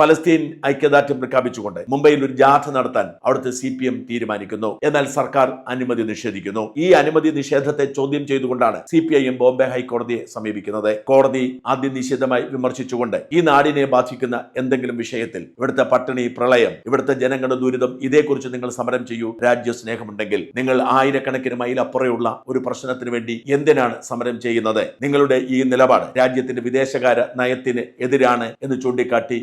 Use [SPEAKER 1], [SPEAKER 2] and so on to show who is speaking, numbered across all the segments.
[SPEAKER 1] ഫലസ്തീൻ ഐക്യദാർഢ്യം പ്രഖ്യാപിച്ചുകൊണ്ട് മുംബൈയിൽ ഒരു ജാഥ നടത്താൻ അവിടുത്തെ സി പി എം തീരുമാനിക്കുന്നു. എന്നാൽ സർക്കാർ അനുമതി നിഷേധിക്കുന്നു. ഈ അനുമതി നിഷേധത്തെ ചോദ്യം ചെയ്തുകൊണ്ടാണ് C P I M Bombay ഹൈക്കോടതിയെ സമീപിക്കുന്നത്. കോടതി ആദ്യ നിഷേധമായി വിമർശിച്ചുകൊണ്ട് ഈ നാടിനെ ബാധിക്കുന്ന എന്തെങ്കിലും വിഷയത്തിൽ ഇവിടുത്തെ പട്ടിണി പ്രളയം ഇവിടുത്തെ ജനങ്ങളുടെ ദുരിതം ഇതേക്കുറിച്ച് നിങ്ങൾ സമരം ചെയ്യൂ. രാജ്യസ്നേഹമുണ്ടെങ്കിൽ നിങ്ങൾ ആയിരക്കണക്കിന് മൈൽ അപ്പുറയുള്ള ഒരു പ്രശ്നത്തിന് വേണ്ടി എന്തിനാണ് സമരം ചെയ്യുന്നത്? നിങ്ങളുടെ ഈ നിലപാട് രാജ്യത്തിന്റെ വിദേശകാര നയത്തിന് എതിരാണ് എന്ന് ചൂണ്ടിക്കാട്ടി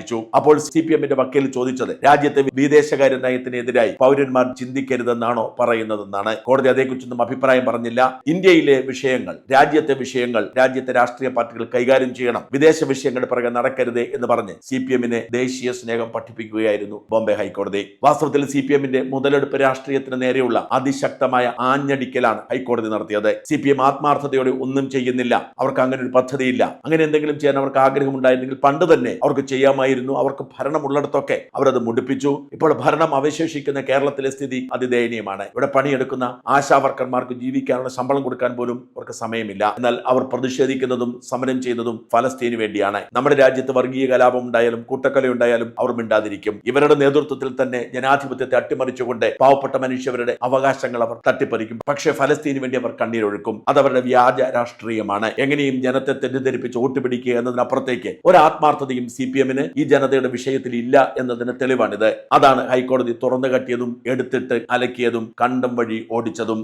[SPEAKER 1] ശകാരിച്ചു അപ്പോൾ സി പി എമ്മിന്റെ വക്കീൽ ചോദിച്ചത് രാജ്യത്തെ വിദേശകാര്യ നയത്തിനെതിരായി പൗരന്മാർ ചിന്തിക്കരുതെന്നാണോ പറയുന്നതെന്നാണ്. കോടതി അതേക്കുറിച്ചൊന്നും അഭിപ്രായം പറഞ്ഞില്ല. ഇന്ത്യയിലെ വിഷയങ്ങൾ രാജ്യത്തെ വിഷയങ്ങൾ രാജ്യത്തെ രാഷ്ട്രീയ പാർട്ടികൾ കൈകാര്യം ചെയ്യണം. വിദേശ വിഷയങ്ങളുടെ പുറകെ നടക്കരുത് എന്ന് പറഞ്ഞ് സി പി എമ്മിനെ ദേശീയ സ്നേഹം പഠിപ്പിക്കുകയായിരുന്നു ബോംബെ ഹൈക്കോടതി. വാസ്തവത്തിൽ സി പി എമ്മിന്റെ മുതലെടുപ്പ് രാഷ്ട്രീയത്തിന് നേരെയുള്ള അതിശക്തമായ ആഞ്ഞടിക്കലാണ് ഹൈക്കോടതി നടത്തിയത്. സി പി എം ആത്മാർത്ഥതയോടെ ഒന്നും ചെയ്യുന്നില്ല. അവർക്ക് അങ്ങനെ ഒരു പദ്ധതിയില്ല. അങ്ങനെ എന്തെങ്കിലും ചെയ്യാൻ അവർക്ക് ആഗ്രഹമുണ്ടായിരുന്നെങ്കിൽ പണ്ട് തന്നെ അവർക്ക് ചെയ്യാമായിരുന്നു അവർക്ക് ഭരണമുള്ളിടത്തൊക്കെ അവരത് മുടിപ്പിച്ചു. ഇപ്പോൾ ഭരണം അവശേഷിക്കുന്ന കേരളത്തിലെ സ്ഥിതി അതിദയനീയമാണ്. ഇവിടെ പണിയെടുക്കുന്ന ആശാവർക്കർമാർക്ക് ജീവിക്കാനുള്ള ശമ്പളം കൊടുക്കാൻ പോലും അവർക്ക് സമയമില്ല. എന്നാൽ അവർ പ്രതിഷേധിക്കുന്നതും സമരം ചെയ്യുന്നതും ഫലസ്തീന് വേണ്ടിയാണ്. നമ്മുടെ രാജ്യത്ത് വർഗീയ കലാപം ഉണ്ടായാലും കൂട്ടക്കല ഉണ്ടായാലും അവർ മിണ്ടാതിരിക്കും. ഇവരുടെ നേതൃത്വത്തിൽ തന്നെ ജനാധിപത്യത്തെ അട്ടിമറിച്ചുകൊണ്ട് പാവപ്പെട്ട മനുഷ്യരുടെ അവകാശങ്ങൾ അവർ തട്ടിപ്പറിക്കും. പക്ഷേ ഫലസ്തീന് വേണ്ടി അവർ കണ്ണീരൊഴുക്കും. അത് അവരുടെ വ്യാജ രാഷ്ട്രീയമാണ്. എങ്ങനെയും ജനത്തെ തെറ്റിദ്ധരിപ്പിച്ച് വോട്ട് പിടിക്കുക എന്നതിനപ്പുറത്തേക്ക് ഒരു ആത്മാർത്ഥതയും സി പി എമ്മിന് ഈ ജനതയുടെ വിഷയത്തിൽ ഇല്ല എന്നതിന് തെളിവാണിത്. അതാണ് ഹൈക്കോടതി തുറന്നു കട്ടിയതും എടുത്തിട്ട് അലക്കിയതും കണ്ടം വഴി ഓടിച്ചതും.